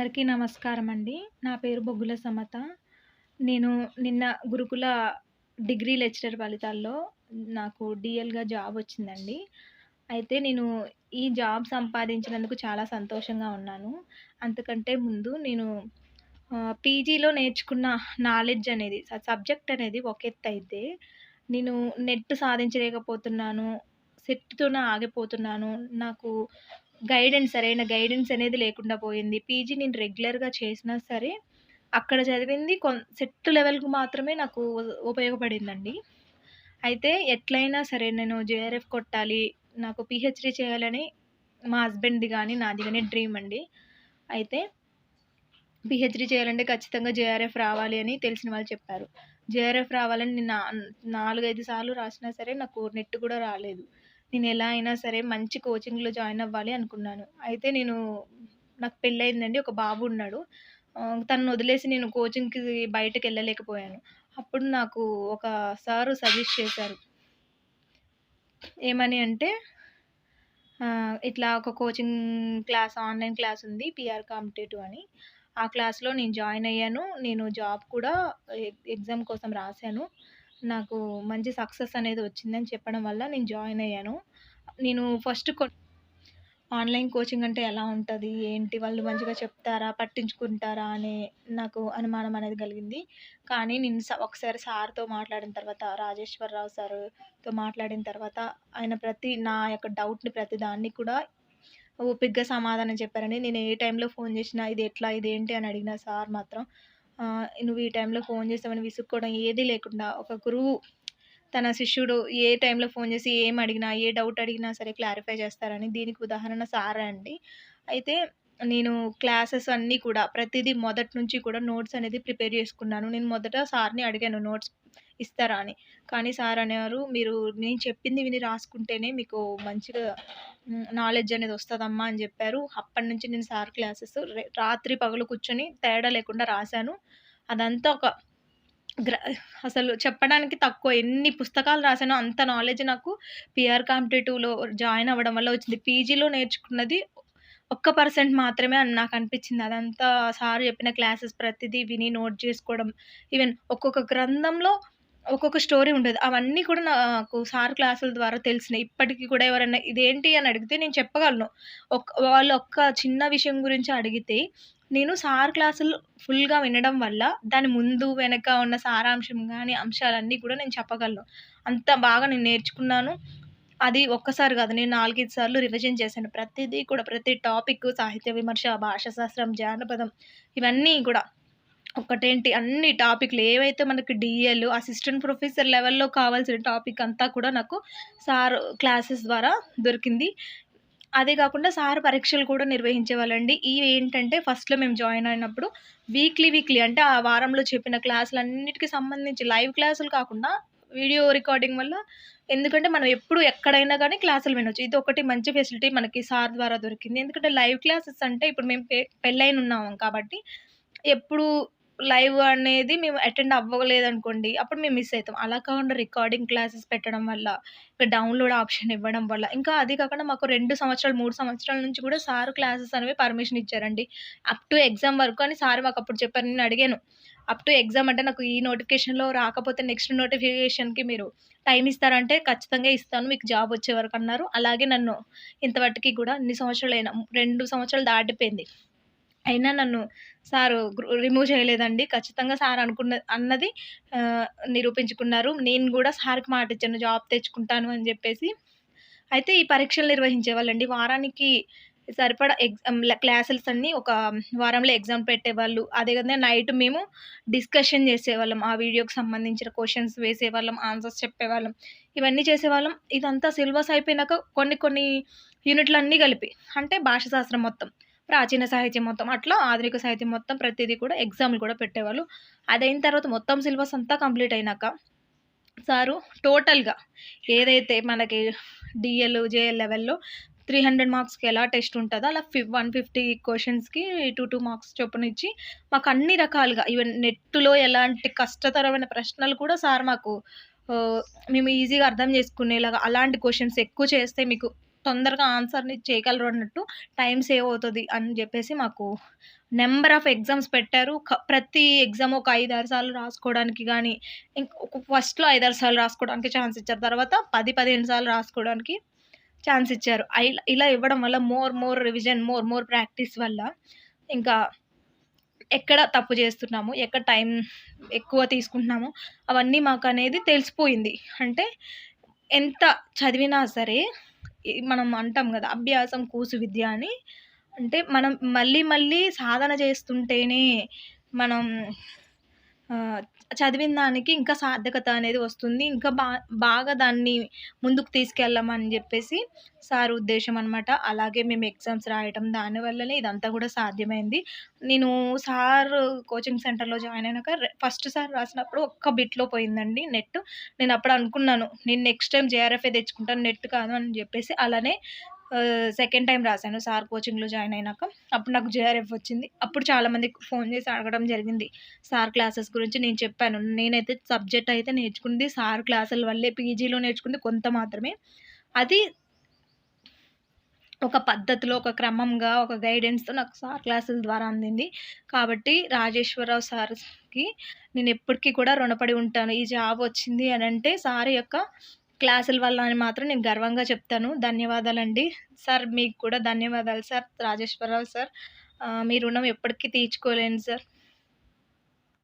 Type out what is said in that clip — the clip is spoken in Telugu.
అందరికీ నమస్కారం అండి. నా పేరు బొగ్గుల సమత. నేను నిన్న గురుకుల డిగ్రీ లెక్చరర్ ఫలితాల్లో నాకు డిఎల్గా జాబ్ వచ్చిందండి. అయితే నేను ఈ జాబ్ సంపాదించినందుకు చాలా సంతోషంగా ఉన్నాను. అంతకంటే ముందు నేను పీజీలో నేర్చుకున్న నాలెడ్జ్ అనేది సబ్జెక్ట్ అనేది ఒక ఎత్తయితే, నేను నెట్ సాధించలేకపోతున్నాను. సెట్‌తోనే ఆగిపోతున్నాను. నాకు గైడెన్స్ సరైన గైడెన్స్ అనేది లేకుండా పోయింది. పీజీ నేను రెగ్యులర్‌గా చేసినా సరే, అక్కడ చదివింది కొన్ సెట్ లెవెల్‌కి మాత్రమే నాకు ఉపయోగపడిందండి. అయితే ఎట్లైనా సరే నేను జేఆర్ఎఫ్ కొట్టాలి, నాకు పీహెచ్‌డీ చేయాలని మా హస్బెండ్‌ది కానీ నాది కానీ డ్రీమ్ అండి. అయితే పీహెచ్‌డీ చేయాలంటే ఖచ్చితంగా జేఆర్ఎఫ్ రావాలి అని తెలిసిన వాళ్ళు చెప్పారు. జేఆర్ఎఫ్ రావాలని నేను నా 4, 5 సార్లు రాసినా సరే నాకు నెట్ కూడా రాలేదు. నేను ఎలా అయినా సరే మంచి కోచింగ్‌లో జాయిన్ అవ్వాలి అనుకున్నాను. అయితే నేను నాకు పెళ్ళయిందండి ఒక బాబు ఉన్నాడు. తను వదిలేసి నేను కోచింగ్‌కి బయటకెళ్ళలేకపోయాను. అప్పుడు నాకు ఒక సారు సజెస్ట్ చేశారు. ఏమని అంటే ఇట్లా ఒక కోచింగ్ క్లాస్ ఆన్‌లైన్ క్లాస్ ఉంది. పిఆర్ కాంపిటేటివ్ అని. ఆ క్లాస్‌లో నేను జాయిన్ అయ్యాను. నేను జాబ్ కూడా ఎగ్జామ్ కోసం రాశాను నాకు మంచి సక్సెస్ అనేది వచ్చిందని చెప్పడం వల్ల నేను జాయిన్ అయ్యాను. నేను ఫస్ట్ కొ ఆన్‌లైన్ కోచింగ్ అంటే ఎలా ఉంటుంది ఏంటి? వాళ్ళు మంచిగా చెప్తారా? పట్టించుకుంటారా? అనే నాకు అనుమానం అనేది కలిగింది. కానీ నేను స ఒకసారి సార్‌తో మాట్లాడిన తర్వాత రాజేశ్వరరావు సార్‌తో మాట్లాడిన తర్వాత ఆయన ప్రతి నా యొక్క డౌట్‌ని ప్రతి దాన్ని కూడా ఓపికగా సమాధానం చెప్పారండి. నేను ఏ టైంలో ఫోన్ చేసినా ఇది ఎట్లా? ఇదేంటి? అని అడిగిన సార్ మాత్రం నువ్వు ఈ టైంలో ఫోన్ చేస్తావని విసుక్కోవడం ఏదీ లేకుండా ఒక గురువు తన శిష్యుడు ఏ టైంలో ఫోన్ చేసి ఏం అడిగినా, ఏ డౌట్ అడిగినా సరే క్లారిఫై చేస్తారని దీనికి ఉదాహరణ సారే అండి. అయితే నేను క్లాసెస్ అన్నీ కూడా ప్రతిదీ మొదటి నుంచి కూడా నోట్స్ అనేది ప్రిపేర్ చేసుకున్నాను. నేను మొదట సార్‌ని అడిగాను నోట్స్ ఇస్తారా అని. కానీ సార్ అనేవారు, "మీరు నేను చెప్పింది విని రాసుకుంటేనే మీకు మంచిగా నాలెడ్జ్ అనేది వస్తుందమ్మా అని చెప్పారు. అప్పటినుంచి నేను సార్ క్లాసెస్ రాత్రి పగలు కూర్చొని తేడా లేకుండా రాశాను అదంతా ఒక గ్ర అసలు చెప్పడానికి తక్కువ. ఎన్ని పుస్తకాలు రాసానో అంత నాలెడ్జ్ నాకు పిఆర్ కాంపిటేటివ్‌లో జాయిన్ అవ్వడం వల్ల వచ్చింది. పీజీలో నేర్చుకున్నది ఒక్క పర్సెంట్ మాత్రమే అని నాకు అనిపించింది. అదంతా సార్ చెప్పిన క్లాసెస్ ప్రతిదీ విని నోట్ చేసుకోవడం. ఈవెన్ ఒక్కొక్క గ్రంథంలో ఒక్కొక్క స్టోరీ ఉండేది అవన్నీ కూడా నాకు సార్ క్లాసుల ద్వారా తెలిసినాయి. ఇప్పటికీ కూడా ఎవరైనా ఇదేంటి అని అడిగితే నేను చెప్పగలను. ఒక్క వాళ్ళు ఒక్క చిన్న విషయం గురించి అడిగితే నేను సార్ క్లాసులు ఫుల్‌గా వినడం వల్ల దాని ముందు, వెనక ఉన్న సారాంశం కానీ అంశాలన్నీ కూడా నేను చెప్పగలను. అంత బాగా నేను నేర్చుకున్నాను. అది ఒక్కసారి కాదు. నేను 4, 5 సార్లు రివిజన్ చేశాను. ప్రతిదీ కూడా ప్రతి టాపిక్ సాహిత్య విమర్శ, భాషాశాస్త్రం జానపదం ఇవన్నీ కూడా ఒకటేంటి అన్ని టాపిక్‌లు ఏవైతే మనకి డీఎల్, అసిస్టెంట్ ప్రొఫెసర్ లెవెల్‌లో కావాల్సిన టాపిక్ అంతా కూడా నాకు సార్ క్లాసెస్ ద్వారా దొరికింది. అదే కాకుండా సార్ పరీక్షలు కూడా నిర్వహించేవాళ్ళండి. ఇవి ఏంటంటే ఫస్ట్‌లో మేము జాయిన్ అయినప్పుడు వీక్లీ, వీక్లీ అంటే ఆ వారంలో చెప్పిన క్లాసులన్నిటికి సంబంధించి లైవ్ క్లాసులు కాకుండా వీడియో రికార్డింగ్ వల్ల ఎందుకంటే మనం ఎప్పుడు ఎక్కడైనా కానీ క్లాసులు వినొచ్చు. ఒకటి మంచి ఫెసిలిటీ మనకి సార్ ద్వారా దొరికింది. ఎందుకంటే లైవ్ క్లాసెస్ అంటే ఇప్పుడు మేము పె ఉన్నాం కాబట్టి ఎప్పుడు లైవ్ అనేది మేము అటెండ్ అవ్వలేదనుకోండి, అప్పుడు మేము మిస్ అవుతాం అలా కాకుండా రికార్డింగ్ క్లాసెస్ పెట్టడం వల్ల, ఇంకా డౌన్‌లోడ్ ఆప్షన్ ఇవ్వడం వల్ల, ఇంకా అది కాకుండా మాకు రెండు సంవత్సరాలు, మూడు సంవత్సరాల నుంచి కూడా సార్ క్లాసెస్ అనేవి పర్మిషన్ ఇచ్చారండి. అప్ టు ఎగ్జామ్ వరకు అని సార్ మాకు అప్పుడు చెప్పారు. నేను అడిగాను. అప్ టు ఎగ్జామ్ అంటే నాకు ఈ నోటిఫికేషన్‌లో రాకపోతే నెక్స్ట్ నోటిఫికేషన్‌కి మీరు టైం ఇస్తారంటే ఖచ్చితంగా ఇస్తాను. మీకు జాబ్ వచ్చే వరకు అన్నారు. అలాగే నన్ను ఇంతవరకు కూడా ఇన్ని సంవత్సరాలైనా 2 సంవత్సరాలు దాటిపోయింది. అయినా నన్ను సారు రిమూవ్ చేయలేదండి. ఖచ్చితంగా సార్ అనుకున్న అన్నది నిరూపించుకున్నారు. నేను కూడా సార్‌కి మాటిచ్చాను జాబ్ తెచ్చుకుంటాను అని చెప్పేసి. అయితే ఈ పరీక్షలు నిర్వహించేవాళ్ళండి. వారానికి సరిపడా ఎగ్జామ్ క్లాసెస్ అన్నీ ఒక వారంలో ఎగ్జామ్ పెట్టేవాళ్ళు. అదే విధంగా నైట్ మేము డిస్కషన్ చేసేవాళ్ళం. ఆ వీడియోకి సంబంధించిన క్వశ్చన్స్ వేసేవాళ్ళం. ఆన్సర్స్ చెప్పేవాళ్ళం. ఇవన్నీ చేసేవాళ్ళం. ఇదంతా సిలబస్ అయిపోయినాక కొన్ని కొన్ని యూనిట్‌లన్నీ కలిపి అంటే భాషాశాస్త్రం మొత్తం, ప్రాచీన సాహిత్యం మొత్తం అట్లా ఆధునిక సాహిత్యం మొత్తం ప్రతిదీ కూడా ఎగ్జామ్‌లు కూడా పెట్టేవాళ్ళు. అదైన తర్వాత మొత్తం సిలబస్ అంతా కంప్లీట్ అయినాక సారు టోటల్‌గా ఏదైతే మనకి డీఎల్, జేఎల్ లెవెల్‌లో 300 మార్క్స్‌కి ఎలా టెస్ట్ ఉంటుందో అలా ఫి 150 క్వెషన్స్‌కి 2, 2 మార్క్స్ చొప్పున ఇచ్చి మాకు అన్ని రకాలుగా ఈవెన్ నెట్‌లో ఎలాంటి కష్టతరమైన ప్రశ్నలు కూడా సార్ మాకు మేము ఈజీగా అర్థం చేసుకునేలాగా అలాంటి క్వశ్చన్స్ ఎక్కువ చేస్తే మీకు తొందరగా ఆన్సర్‌ని చేయగలరు అన్నట్టు టైం సేవ్ అవుతుంది అని చెప్పేసి మాకు నెంబర్ ఆఫ్ ఎగ్జామ్స్ పెట్టారు. క ప్రతి ఎగ్జామ్ ఒక 5, 6 సార్లు రాసుకోవడానికి కానీ ఇంక్ ఫస్ట్‌లో 5, 6 సార్లు రాసుకోవడానికి ఛాన్స్ ఇచ్చారు. తర్వాత 10, 15 సార్లు రాసుకోవడానికి ఛాన్స్ ఇచ్చారు. ఇలా ఇవ్వడం వల్ల more, more revision, more, more practice వల్ల ఇంకా ఎక్కడ తప్పు చేస్తున్నాము, ఎక్కడ టైం ఎక్కువ తీసుకుంటున్నాము, అవన్నీ మాకు అనేది తెలిసిపోయింది. అంటే ఎంత చదివినా సరే మనం అంటాం కదా అభ్యాసం కూసు విద్య అని. అంటే మనం మళ్ళీ, మళ్ళీ సాధన చేస్తుంటేనే మనం చదివిన దానికి ఇంకా సార్థకత అనేది వస్తుంది. ఇంకా బా బాగా దాన్ని ముందుకు తీసుకెళ్ళమని చెప్పేసి సార్ ఉద్దేశం అనమాట. అలాగే మేము ఎగ్జామ్స్ రాయటం దానివల్లనే ఇదంతా కూడా సాధ్యమైంది. నేను సార్ కోచింగ్ సెంటర్‌లో జాయిన్ అయినాక ఫస్ట్ సార్ రాసినప్పుడు ఒక్క బిట్‌లో పోయిందండి నెట్. నేను అప్పుడు అనుకున్నాను. నేను నెక్స్ట్ టైం జేఆర్ఎఫ్ఏ తెచ్చుకుంటాను నెట్ కాదు అని చెప్పేసి అలానే సెకండ్ టైం రాశాను సార్ కోచింగ్‌లో జాయిన్ అయినాక. అప్పుడు నాకు జేఆర్ఎఫ్ వచ్చింది. అప్పుడు చాలామందికి ఫోన్ చేసి అడగడం జరిగింది. సార్ క్లాసెస్ గురించి నేను చెప్పాను. నేనైతే సబ్జెక్ట్ అయితే నేర్చుకుంది సార్ క్లాసుల వల్లే పీజీలో నేర్చుకుంది కొంత మాత్రమే. అది ఒక పద్ధతిలో, ఒక క్రమంగా, ఒక గైడెన్స్‌తో నాకు సార్ క్లాసుల ద్వారా అందింది. కాబట్టి రాజేశ్వరరావు సార్‌కి ఎప్పటికీ కూడా రుణపడి ఉంటాను. ఈ జాబ్ వచ్చింది అని అంటే సార్ యొక్క క్లాసుల వల్ల అని మాత్రం నేను గర్వంగా చెప్తాను. ధన్యవాదాలండి. సార్ మీకు కూడా ధన్యవాదాలు సార్. రాజేశ్వరరావు సార్. మీ రుణం ఎప్పటికీ తీర్చుకోలేను సార్.